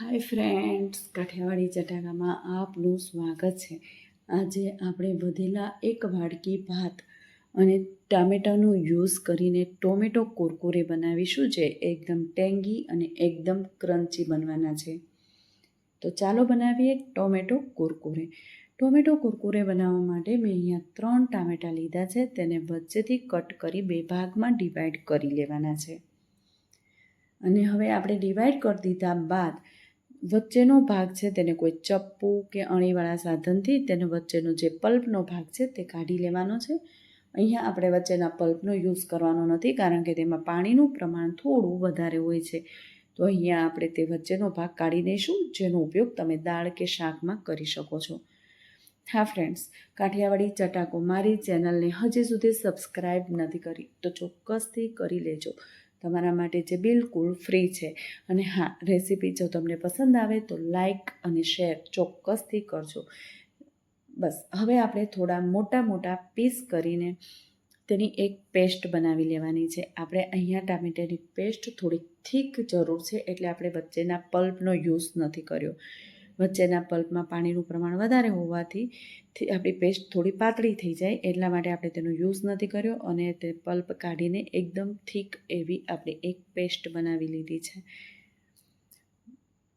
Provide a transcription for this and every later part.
Hi friends Kathiawadi ચટાકામાં આપનું સ્વાગત છે. આજે આપણે વધેલા એક વાડકી ભાત અને ટામેટાનો યુઝ કરીને ટોમેટો કુરકુરે બનાવીશું જે એકદમ ટેંગી અને એકદમ ક્રન્ચી બનવાના છે. તો ચાલો બનાવીએ ટોમેટો કુરકુરે. ટોમેટો કુરકુરે બનાવવા માટે મેં અહીંયા ત્રણ ટામેટાં લીધા છે. તેને વચ્ચેથી કટ કરી બે ભાગમાં ડિવાઈડ કરી લેવાના છે. અને હવે આપણે ડિવાઈડ કરી દીધા બાદ વચ્ચેનો ભાગ છે તેને કોઈ ચપ્પુ કે અણીવાળા સાધનથી તેનો વચ્ચેનો જે પલ્પનો ભાગ છે તે કાઢી લેવાનો છે. અહીંયા આપણે વચ્ચેના પલ્પનો યુઝ કરવાનો નથી કારણ કે તેમાં પાણીનું પ્રમાણ થોડું વધારે હોય છે. તો અહીંયા આપણે તે વચ્ચેનો ભાગ કાઢી દઈશું જેનો ઉપયોગ તમે દાળ કે શાકમાં કરી શકો છો. હા ફ્રેન્ડ્સ, કાઠિયાવાડી ચટાકો મારી ચેનલને હજી સુધી સબસ્ક્રાઈબ નથી કરી તો ચોક્કસથી કરી લેજો. તમારા માટે જે બિલકુલ ફ્રી છે. અને હા, રેસીપી જો તમને પસંદ આવે તો લાઈક અને શેર ચોક્કસથી કરજો. બસ, હવે આપણે થોડા મોટા મોટા પીસ કરીને તેની એક પેસ્ટ બનાવી લેવાની છે. આપણે અહીંયા ટામેટાની પેસ્ટ થોડી થીક જરૂર છે, એટલે આપણે વચ્ચેના પલ્પનો યુઝ નથી કર્યો. વચ્ચેના પલ્પમાં પાણીનું પ્રમાણ વધારે હોવાથી આપણી પેસ્ટ થોડી પાતળી થઈ જાય એટલા માટે આપણે તેનો યુઝ નથી કર્યો અને તે પલ્પ કાઢીને એકદમ થીક એવી આપણે એક પેસ્ટ બનાવી લીધી છે.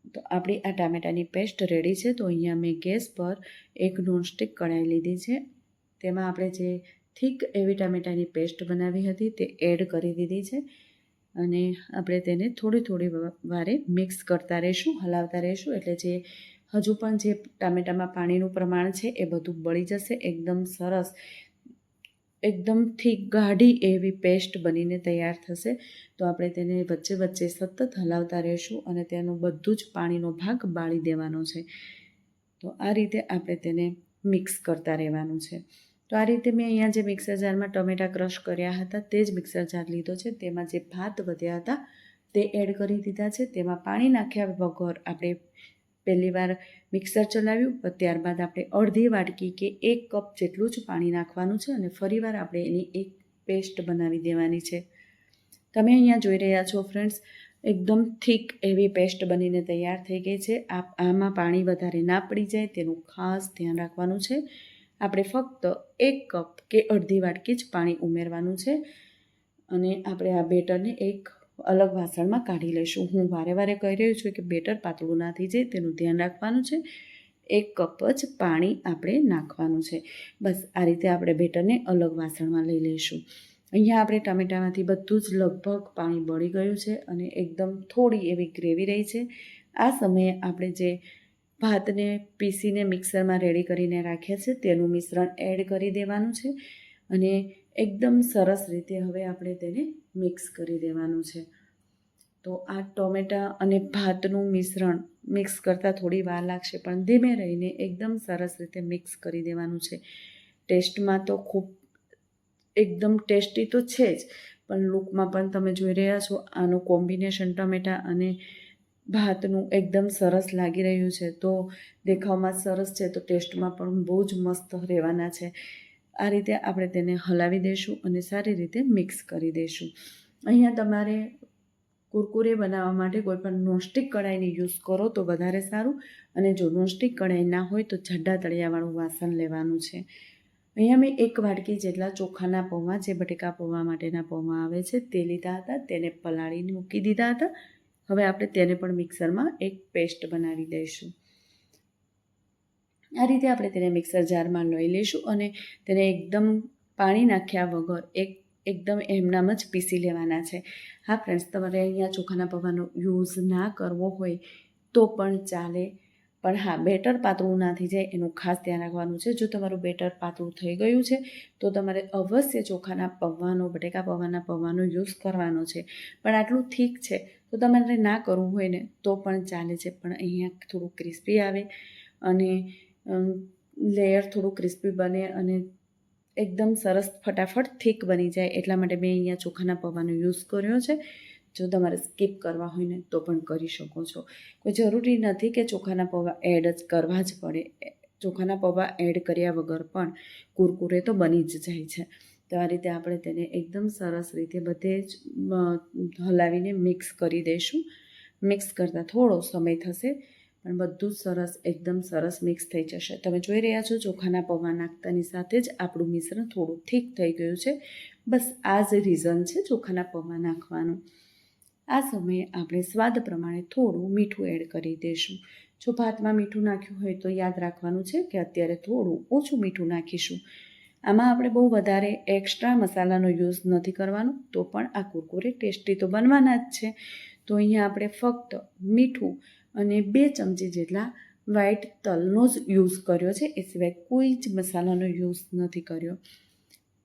તો આપણી આ ટામેટાની પેસ્ટ રેડી છે તો અહીંયા મેં ગેસ પર એક નોનસ્ટિક કઢાઈ લીધી છે. તેમાં આપણે જે થીક એવી ટામેટાની પેસ્ટ બનાવી હતી તે એડ કરી દીધી છે અને આપણે તેને થોડી થોડી વારે મિક્સ કરતા રહીશું, હલાવતા રહીશું એટલે જે હજુ પણ જે ટામેટામાં પાણીનું પ્રમાણ છે એ બધું બળી જશે, એકદમ સરસ એકદમથી ગાઢી એવી પેસ્ટ બનીને તૈયાર થશે. તો આપણે તેને વચ્ચે વચ્ચે સતત હલાવતા રહીશું અને તેનું બધું જ પાણીનો ભાગ બાળી દેવાનો છે. તો આ રીતે આપણે તેને મિક્સ કરતા રહેવાનું છે. તો આ રીતે મેં અહીંયા જે મિક્સર જારમાં ટમેટા ક્રશ કર્યા હતા તે જ મિક્સર જાર લીધો છે. તેમાં જે ભાત વધ્યા હતા તે એડ કરી દીધા છે. તેમાં પાણી નાખ્યા વગર આપણે પહેલી વાર મિક્સર ચલાવ્યું ત્યારબાદ આપણે અડધી વાટકી કે એક કપ જેટલું જ પાણી નાખવાનું છે અને ફરીવાર આપણે એની એક પેસ્ટ બનાવી દેવાની છે. તમે અહીંયા જોઈ રહ્યા છો ફ્રેન્ડ્સ, એકદમ થીક એવી પેસ્ટ બનીને તૈયાર થઈ ગઈ છે. આ આમાં પાણી વધારે ના પડી જાય તેનું ખાસ ધ્યાન રાખવાનું છે. આપણે ફક્ત એક કપ કે અડધી વાટકી જ પાણી ઉમેરવાનું છે અને આપણે આ બેટરને એક અલગ વાસણમાં કાઢી લઈશું. હું વારે વારે કહી રહ્યું છું કે બેટર પાતળું ના થઈ જાય, તેનું ધ્યાન રાખવાનું છે. એક કપ જ પાણી આપણે નાખવાનું છે. બસ, આ રીતે આપણે બેટરને અલગ વાસણમાં લઈ લઈશું. અહીંયા આપણે ટમેટામાંથી બધું જ લગભગ પાણી બળી ગયું છે અને એકદમ થોડી એવી ગ્રેવી રહી છે. આ સમયે આપણે જે ભાતને પીસીને મિક્સરમાં રેડી કરીને રાખ્યા છે, તેનું મિશ્રણ એડ કરી દેવાનું છે. અને એકદમ સરસ રીતે હવે આપણે તેને મિક્સ કરી દેવાનું છે. તો આ ટોમેટા અને ભાતનું મિશ્રણ મિક્સ કરતાં થોડી વાર લાગશે, પણ ધીમે રહીને એકદમ સરસ રીતે મિક્સ કરી દેવાનું છે. ટેસ્ટમાં તો ખૂબ એકદમ ટેસ્ટી તો છે જ, પણ લુકમાં પણ તમે જોઈ રહ્યા છો, આનું કોમ્બિનેશન ટમેટા અને ભાતનું એકદમ સરસ લાગી રહ્યું છે. તો દેખાવમાં સરસ છે, તો ટેસ્ટમાં પણ બહુ જ મસ્ત રહેવાના છે. આ રીતે આપણે તેને હલાવી દઈશું અને સારી રીતે મિક્સ કરી દઈશું અહીંયા તમારે કુરકુરે બનાવવા માટે કોઈપણ નોનસ્ટિક કઢાઈની યુઝ કરો તો વધારે સારું અને જો નોનસ્ટિક કઢાઈ ના હોય તો જાડા તળિયાવાળું વાસણ લેવાનું છે. અહીંયા મેં એક વાટકી જેટલા ચોખાના પૌવા જે બટેકા પૌવા માટેના પૌવા આવે છે તે લીધા હતા, તેને પલાળીને મૂકી દીધા હતા. હવે આપણે તેને પણ મિક્સરમાં એક પેસ્ટ બનાવી દઈશું. આ રીતે આપણે તેને મિક્સર જારમાં લઈ લઈશું અને તેને એકદમ પાણી નાખ્યા વગર એક, એકદમ એમનામ જ પીસી લેવાના છે. હા ફ્રેન્ડ્સ તમારે અહીંયા ચોખાના પૌવાનો યુઝ ના કરવો હોય તો પણ ચાલે. પણ હા બેટર પાતળું ના થઈ જાય એનું ખાસ ધ્યાન રાખવાનું છે. જો તમારું બેટર પાતળું થઈ ગયું છે, તો તમારે અવશ્ય ચોખાના પૌવાનો, બટેકા પૌવાના પૌવાનો યુઝ કરવાનો છે. પણ આટલું ઠીક છે, તો તમારે ના કરવું હોય ને તો પણ ચાલે છે. પણ અહીંયા થોડું ક્રિસ્પી આવે અને લેયર થોડું ક્રિસ્પી બને અને એકદમ સરસ ફટાફટ થીક બની જાય એટલા માટે મેં અહીંયા ચોખાના પૌવાનો યુઝ કર્યો છે. જો તમારે સ્કીપ કરવા હોય ને તો પણ કરી શકો છો. કોઈ જરૂરી નથી કે ચોખાના પૌવા એડ જ કરવા જ પડે. ચોખાના પૌવા એડ કર્યા વગર પણ કુરકુરે તો બની જ જાય છે. તો આ રીતે આપણે તેને એકદમ સરસ રીતે બધે જ હલાવીને મિક્સ કરી દઈશું. મિક્સ કરતાં થોડો સમય થશે. પણ બધું જ સરસ, એકદમ સરસ મિક્સ થઈ જશે. તમે જોઈ રહ્યા છો, ચોખાના પૌવા નાખતાની સાથે જ આપણું મિશ્રણ થોડું ઠીક થઈ ગયું છે. બસ આ જ રીઝન છે ચોખાના પૌવા નાખવાનું. આ સમયે આપણે સ્વાદ પ્રમાણે થોડું મીઠું એડ કરી દઈશું. જો ભાતમાં મીઠું નાખ્યું હોય તો યાદ રાખવાનું છે કે અત્યારે થોડું ઓછું મીઠું નાખીશું. આમાં આપણે બહુ વધારે એક્સ્ટ્રા મસાલાનો યુઝ નથી કરવાનો, તો પણ આ કુરકુરે ટેસ્ટી તો બનવાના જ છે. તો અહીંયા આપણે ફક્ત મીઠું અને બે ચમચી જેટલા વ્હાઇટ તલનો જ યુઝ કર્યો છે. એ સિવાય કોઈ જ મસાલાનો યુઝ નથી કર્યો.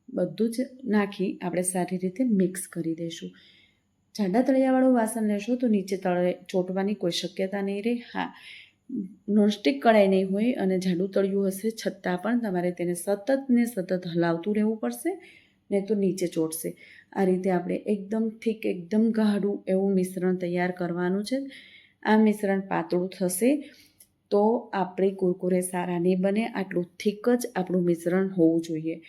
બધું જ નાખી આપણે સારી રીતે મિક્સ કરી દઈશું. જાડા તળિયાવાળું વાસણ લેશો તો નીચે તળે ચોંટવાની કોઈ શક્યતા નહીં રહે. હા નોનસ્ટિક કળાઈ નહીં હોય અને જાડું તળિયું હશે છતાં પણ તમારે તેને સતત ને સતત હલાવતું રહેવું પડશે ને તો નીચે ચોંટશે. આ રીતે આપણે એકદમ થીક, એકદમ ગાઢું એવું મિશ્રણ તૈયાર કરવાનું છે. આ મિશ્રણ પાતળું થશે, તો આપણે કુરકુરે સારા નહીં બને, આટલું થીક જ આપણું મિશ્રણ હોવું જોઈએ.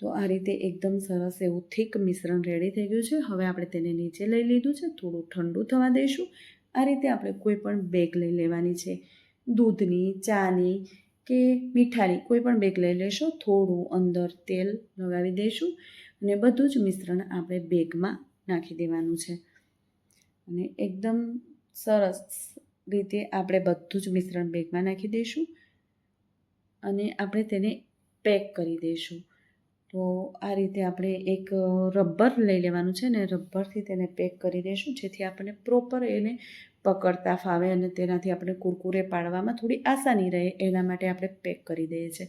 તો આ રીતે એકદમ સરસ એવું થીક મિશ્રણ રેડી થઈ ગયું છે. હવે આપણે તેને નીચે લઈ લીધું છે. થોડું ઠંડુ થવા દઈશું. આ રીતે આપણે કોઈ પણ બેગ લઈ લેવાની છે. દૂધની, ચાની કે મીઠાની કોઈ પણ બેગ લઈ લેશો. થોડું અંદર તેલ લગાવી દઈશું અને બધું જ મિશ્રણ આપણે બેગમાં નાખી દેવાનું છે. અને એકદમ સરસ રીતે આપણે બધું જ મિશ્રણ બેગમાં નાખી દઈશું અને આપણે તેને પેક કરી દઈશું. તો આ રીતે આપણે એક રબર લઈ લેવાનું છે ને રબરથી તેને પેક કરી દઈશું, જેથી આપણને પ્રોપર એને પકડતા ફાવે અને તેનાથી આપણે કુરકુરે પાડવામાં થોડી આસાની રહે, એના માટે આપણે પેક કરી દઈએ છીએ.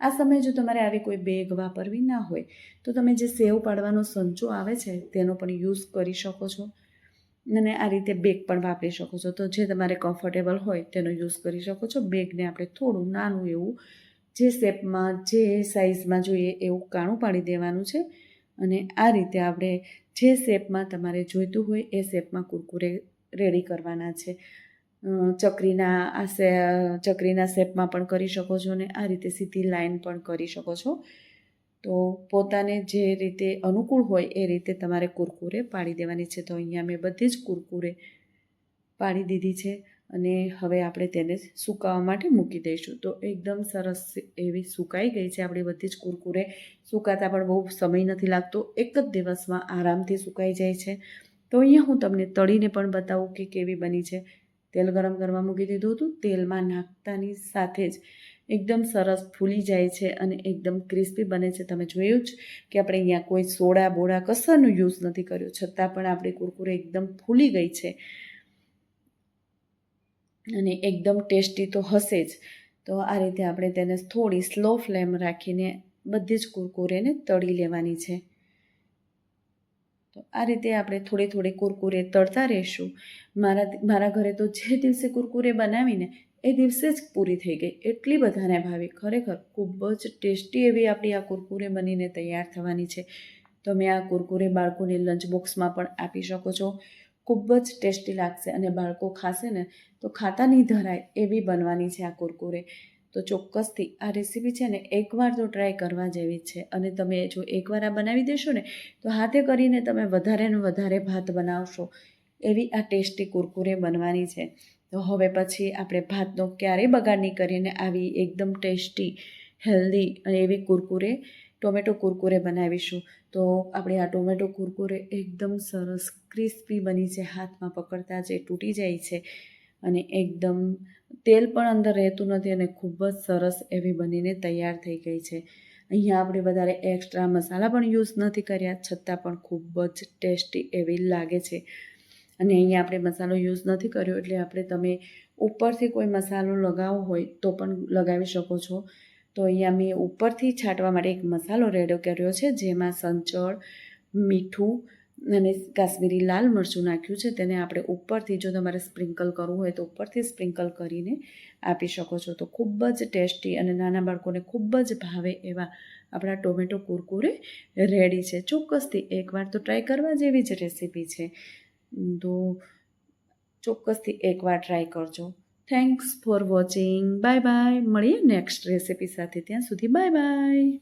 આ સમયે જો તમારે આવી કોઈ બેગ વાપરવી ના હોય, તો તમે જે સેવ પાડવાનો સંચો આવે છે તેનો પણ યુઝ કરી શકો છો. અને આ રીતે બેગ પણ વાપરી શકો છો. તો જે તમારે કમ્ફર્ટેબલ હોય તેનો યુઝ કરી શકો છો. બેગને આપણે થોડું નાનું એવું જે શેપમાં, જે સાઇઝમાં જોઈએ એવું કાણું પાડી દેવાનું છે. અને આ રીતે આપણે જે શેપમાં તમારે જોઈતું હોય એ શેપમાં કુરકુરે રેડી કરવાના છે. ચકરીના આ ચકરીના શેપમાં પણ કરી શકો છો અને આ રીતે સીધી લાઈન પણ કરી શકો છો. તો પોતાને જે રીતે અનુકૂળ હોય એ રીતે તમારે કુરકુરે પાડી દેવાની છે. તો અહીંયા મેં બધી જ કુરકુરે પાડી દીધી છે અને હવે આપણે તેને સુકાવા માટે મૂકી દઈશું. તો એકદમ સરસ એવી સુકાઈ ગઈ છે આપણી બધી જ કુરકુરે. સુકાતા પણ બહુ સમય નથી લાગતો, એક જ દિવસમાં આરામથી સુકાઈ જાય છે. તો અહીંયા હું તમને તળીને પણ બતાવું કે કેવી બની છે. તેલ ગરમ કરવા મૂકી દીધું હતું, તેલમાં નાખતાની સાથે જ એકદમ સરસ ફૂલી જાય છે અને એકદમ ક્રિસ્પી બને છે. તમે જોયું જ કે આપણે અહીંયા કોઈ સોડા બોડા કશાનું યુઝ નથી કર્યો. છતાં પણ આપણી કુરકુરે એકદમ ફૂલી ગઈ છે. અને એકદમ ટેસ્ટી તો હશે જ. તો આ રીતે આપણે તેને થોડી સ્લો ફ્લેમ રાખીને બધી જ કુરકુરેને તળી લેવાની છે. તો આ રીતે આપણે થોડી થોડી કુરકુરે તળતા રહીશું. મારા મારા ઘરે તો જે દિવસે કુરકુરે બનાવીને એ દિવસે જ પૂરી થઈ ગઈ. એટલી બધાને ભાવી. ખરેખર ખૂબ જ ટેસ્ટી એવી આપણી આ કુરકુરે બનીને તૈયાર થવાની છે. તમે આ કુરકુરે બાળકોને લંચ બોક્સમાં પણ આપી શકો છો. ખૂબ જ ટેસ્ટી લાગશે અને બાળકો ખાશે ને તો ખાતા નહીં ધરાય એવી બનવાની છે આ કુરકુરે. તો ચોક્કસથી આ રેસીપી છે ને એકવાર તો ટ્રાય કરવા જેવી છે. અને તમે જો એકવાર આ બનાવી દેશો ને તો હાથે કરીને તમે વધારે ને વધારે ભાત બનાવશો. એવી આ ટેસ્ટી કુરકુરે બનવાની છે. તો હવે પછી આપણે ભાતનો ક્યારેય બગાડ નહીં કરીને આવી એકદમ ટેસ્ટી, હેલ્ધી અને એવી કુરકુરે, ટોમેટો કુરકુરે બનાવીશું. તો આપણે આ ટોમેટો કુરકુરે એકદમ સરસ ક્રિસ્પી બની છે, હાથમાં પકડતા જે તૂટી જાય છે અને એકદમ તેલ પણ અંદર રહેતું નથી અને ખૂબ જ સરસ એવી બનીને તૈયાર થઈ ગઈ છે. અહીંયા આપણે વધારે એક્સ્ટ્રા મસાલા પણ યુઝ નથી કર્યા, છતાં પણ ખૂબ જ ટેસ્ટી એવી લાગે છે. અને અહીંયા આપણે મસાલો યુઝ નથી કર્યો એટલે આપણે તમે ઉપરથી કોઈ મસાલો લગાવવો હોય તો પણ લગાવી શકો છો. તો અહીંયા મેં ઉપરથી છાંટવા માટે એક મસાલો રેડો કર્યો છે, જેમાં સંચળ, મીઠું અને કાશ્મીરી લાલ મરચું નાખ્યું છે. તેને આપણે ઉપરથી જો તમારે સ્પ્રિંકલ કરવું હોય તો ઉપરથી સ્પ્રિંકલ કરીને આપી શકો છો. તો ખૂબ જ ટેસ્ટી અને નાના બાળકોને ખૂબ જ ભાવે એવા આપણા ટોમેટો કુરકુરે રેડી છે. ચોક્કસથી એકવાર તો ટ્રાય કરવા જેવી જ રેસીપી છે. તો ચોક્કસથી એકવાર ટ્રાય કરજો. Thanks for watching bye bye મળીએ નેક્સ્ટ રેસીપી સાથે. ત્યાં સુધી બાય બાય